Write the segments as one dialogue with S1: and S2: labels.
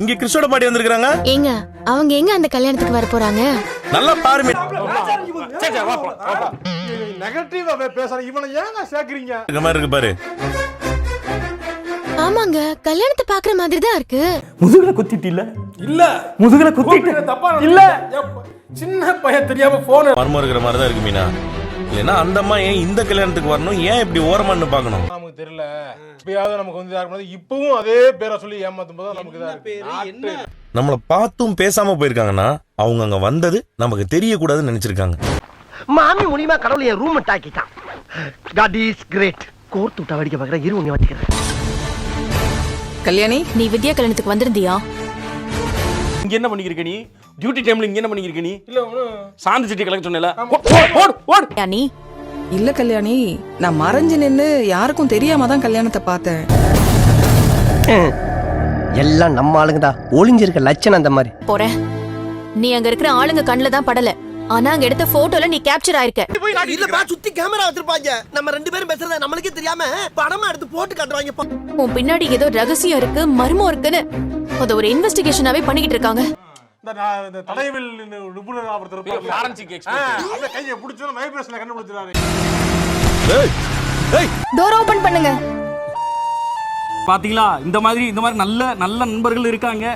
S1: இங்க கிறிஸ்டோட பாட்டி வந்திருக்காங்க
S2: ஏங்க அவங்க எங்க அந்த கல்யாணத்துக்கு வர போறாங்க?
S1: நல்லா பாருமே
S3: நெகட்டிவா பேசுற இவனை ஏங்க சேர்க்கறீங்க?
S1: இருக்க மாதிரி இருக்கு பாரு.
S2: ஆமாங்க கல்யாணத்தை பாக்குற மாதிரி தான் இருக்கு.
S4: முதுகுல குத்திட்டு இல்ல?
S3: இல்ல.
S4: முதுகுல குத்திட்டு
S3: தப்பா
S4: இல்ல.
S3: சின்ன பையன் தெரியாம போன்
S1: மர்மம் இருக்கிற மாதிரி தான் இருக்கு மீனா. இல்லைன்னா அந்த அம்மா ஏன் இந்த கல்யாணத்துக்கு வரணும்? ஏன் இப்படி ஓரமான்னு பார்க்கணும்?
S3: நமக்கு தெரியல. இப்பயாவது நமக்கு வந்து யாருக்கு முன்னாடி இப்பவும் அதே பேரை சொல்லி ஏமாத்தும் போது நமக்கு. நாட்டு.
S1: நம்மள பார்த்தும் பேசாம போயிருக்காங்கன்னா அவங்க அங்க வந்தது நமக்கு தெரியக்கூடாதுன்னு நினைச்சிருக்காங்க.
S5: மாமி மூலியமா கடவுள் என் ரூம் டாக்கிட்டான் காட் இஸ் கிரேட் கோர்த்து விட்டா வடிக்க பாக்குறேன் இரு உன்னை வச்சுக்கிறேன்
S6: கல்யாணி
S2: நீ வித்யா கல்யாணத்துக்கு வந்திருந்தியா?
S4: இங்க என்ன பண்ணிருக்க நீ? டியூட்டி டைம்ல இங்க என்ன பண்ணிருக்க நீ?
S3: இல்ல
S4: சாந்தி சிட்டி கலெக்ட் சொன்னல ஓடு ஓடு
S6: நீ இல்ல கல்யாணி. நான் மறைஞ்சு நின்னு யாருக்கும் தெரியாம தான் கல்யாணத்தை பார்த்தேன்.
S5: எல்லாம் நம்ம ஆளுங்க தான் ஒளிஞ்சிருக்க லட்சணம் அந்த மாதிரி.
S2: போறேன். நீ அங்க இருக்கிற ஆளுங்க கண்ணுல தான் படல. ஆனா அங்க எடுத்த போட்டோல நீ கேப்சர் ஆயிருக்க.
S5: இல்லப்பா சுத்தி கேமரா வச்சிருப்பாங்க. நம்ம ரெண்டு பேரும் பேசுறத நம்மளுக்கே தெரியாம படமா எடுத்து போட்டு காட்டுவாங்க
S2: உன் பின்னாடி ஏதோ ரகசியம் இருக்கு மர்மம் இருக்குன்னு. அத ஒரு இன்வெஸ்டிகேஷனாவே பண்ணிக்கிட்டு இருக்காங்க.
S3: இந்த நான் இந்த தடயவில் நிபுணர் ஒருத்தர் இருப்பார்ல.
S4: ஃபாரன்சிக் எக்ஸ்பர்ட்
S3: அப்படியே கையை பிடிச்சா வைப்ரேஷனை கண்டுபிடிச்சிடாரு
S2: டோர் ஓபன் பண்ணுங்க.
S4: பாத்தீங்களா? இந்த மாதிரி இந்த மாதிரி நல்ல நல்ல நண்பர்கள் இருக்காங்க.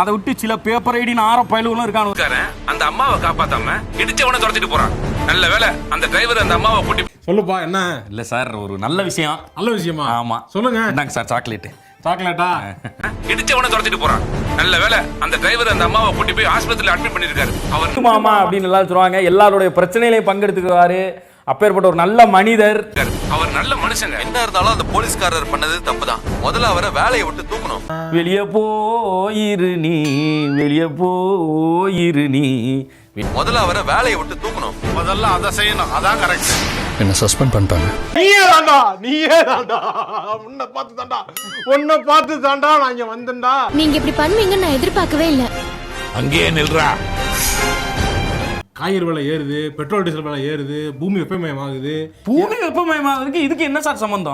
S4: அதை விட்டு சில பேப்பர் ஐடின்னு ஆற பயலுகளும் இருக்காங்க
S7: அந்த அம்மாவை காப்பாத்தாம இடிச்சவன துரத்திட்டு போறான். நல்ல வேலை அந்த டிரைவர் அந்த அம்மாவை கூட்டி
S3: சொல்லுப்பா என்ன?
S4: இல்ல சார் ஒரு நல்ல விஷயம்.
S3: நல்ல விஷயமா?
S4: ஆமா.
S3: சொல்லுங்க.
S4: சார் சாக்லேட்
S3: சாக்லேட்டா
S7: இடிச்சவன துரத்திட்டு போறான். நல்ல வேலை அந்த டிரைவர் அந்த அம்மாவை கூட்டி போய் ஆஸ்பத்திரியில அட்மிட் பண்ணிருக்காரு அவர்
S4: மாமா அப்படின்னு எல்லாரும் சொல்லுவாங்க. எல்லாருடைய பிரச்சனையிலையும் பங்கெடுத்துக்குவாரு. அப்பேற்பட்ட ஒரு நல்ல மனிதர்.
S7: அவர் நல்ல மனுஷங்க. என்ன இருந்தாலும் அந்த போலீஸ்காரர் பண்ணது தப்புதான். முதல்ல அவரை வேலையை விட்டு தூக்கணும்.
S4: வெளிய போயிரு நீ. வெளிய போயிரு நீ.
S7: முதல்ல அவரை வேலையை விட்டு தூக்கணும். முதல்ல அதை செய்யணும். அதான் கரெக்ட்
S8: என்ன சஸ்பெண்ட் பண்ணிட்டாங்க.
S3: நீயே தாண்டா நீயே தாண்டா. உன்னை பார்த்து தாண்டா. உன்னை பார்த்து தாண்டா நான் இங்க வந்தேன்டா.
S2: நீங்க இப்படி பண்ணுவீங்கன்னு நான் எதிர்பார்க்கவே இல்ல.
S7: அங்கேயே நில்றா.
S3: காய்கறி விலை ஏறுது பெட்ரோல் டீசல் விலை ஏறுது பூமி வெப்பமயமாகுது.
S4: பூமி வெப்பமயமாவதுக்கு இதுக்கு என்ன சார் சம்பந்தம்?